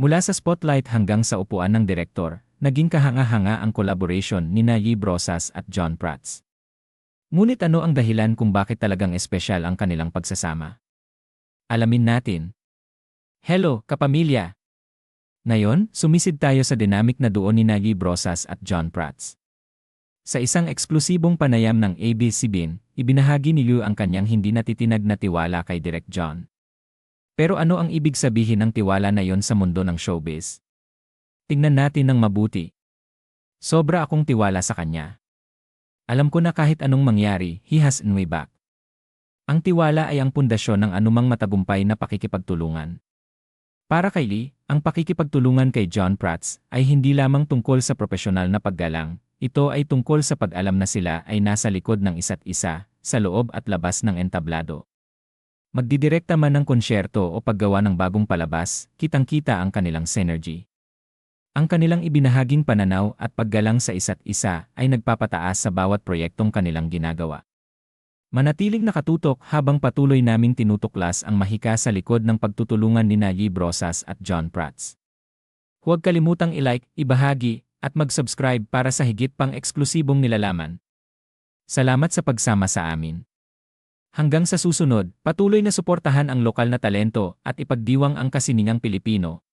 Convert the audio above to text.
Mula sa spotlight hanggang sa upuan ng direktor, naging kahanga-hanga ang collaboration ni Nayi Brosas at John Prats. Ngunit ano ang dahilan kung bakit talagang espesyal ang kanilang pagsasama? Alamin natin. Hello, kapamilya! Ngayon, sumisid tayo sa dynamic na duo ni Nayi Brosas at John Prats. Sa isang eksklusibong panayam ng ABS-CBN, ibinahagi ni Liu ang kanyang hindi natitinag na tiwala kay Direk John. Pero ano ang ibig sabihin ng tiwala na yon sa mundo ng showbiz? Tingnan natin ng mabuti. Sobra akong tiwala sa kanya. Alam ko na kahit anong mangyari, he has in way back. Ang tiwala ay ang pundasyon ng anumang matagumpay na pakikipagtulungan. Para kay Lee, ang pakikipagtulungan kay John Prats ay hindi lamang tungkol sa profesional na paggalang, ito ay tungkol sa pag-alam na sila ay nasa likod ng isa't isa, sa loob at labas ng entablado. Magdidirekta man ng konsyerto o paggawa ng bagong palabas, kitang-kita ang kanilang synergy. Ang kanilang ibinahaging pananaw at paggalang sa isa't isa ay nagpapataas sa bawat proyektong kanilang ginagawa. Manatiling nakatutok habang patuloy naming tinutuklas ang mahika sa likod ng pagtutulungan ni Nayi Brosas at John Prats. Huwag kalimutang i-like, ibahagi, at mag-subscribe para sa higit pang eksklusibong nilalaman. Salamat sa pagsama sa amin. Hanggang sa susunod, patuloy na suportahan ang lokal na talento at ipagdiwang ang kasiningang Pilipino